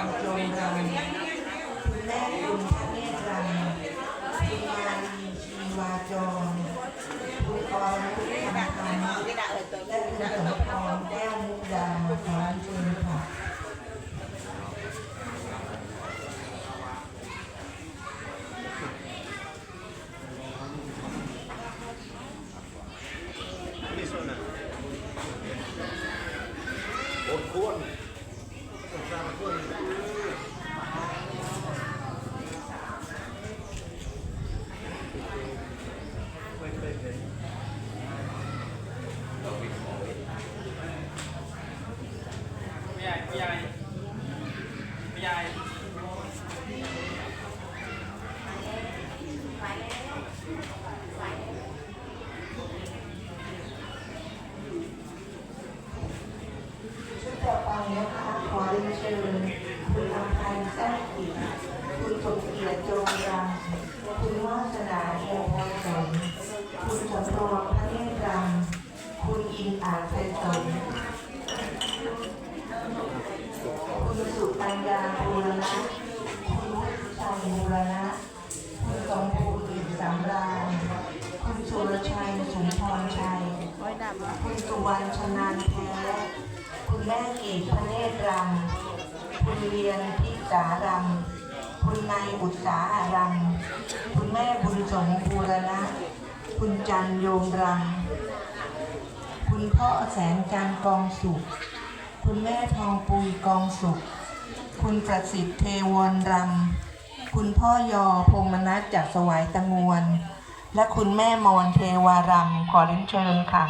รโจงรำคุณแม่คุณพระเนตรรำคุณมาลีชีวาจรคุณกรพุทธธรรมธรรมและคุณสมพรแก้วมุกดาขอเชิญค่ะ This one. Och korn. Wait, ไม่ใหญ่ไม่ใหญ่ชุดต่อไปนะคะขอเรียนเชิญคุณอภัยแท้กิจคุณสมเกียรติจงรังคุณวาสนาเอียงไทยสนคุณสำรวงพระเนตรรังคุณอินอาจไทยสน คุณสุปัญญาบูรณะคุณวุฒิชัยบูรณะคุณสมภูมิอิ่มสำราญคุณสุรชัยสุนทรชัย คุณสุวรรณชนานแท้คุณแม่เกศพระเนตรรำคุณเรียนพิสารำคุณนายอุตสาหารำคุณแม่บุญสมบูรณะ คุณจันโยมรำคุณพ่อแสงจันกองสุข คุณแม่ทองปุยกองสุข คุณประสิทธิ์เทวนรำ คุณพ่อยอพงมนัสจากสวายตะงวน และคุณแม่มอนเทวารำขอเรียนเชิญค่ะ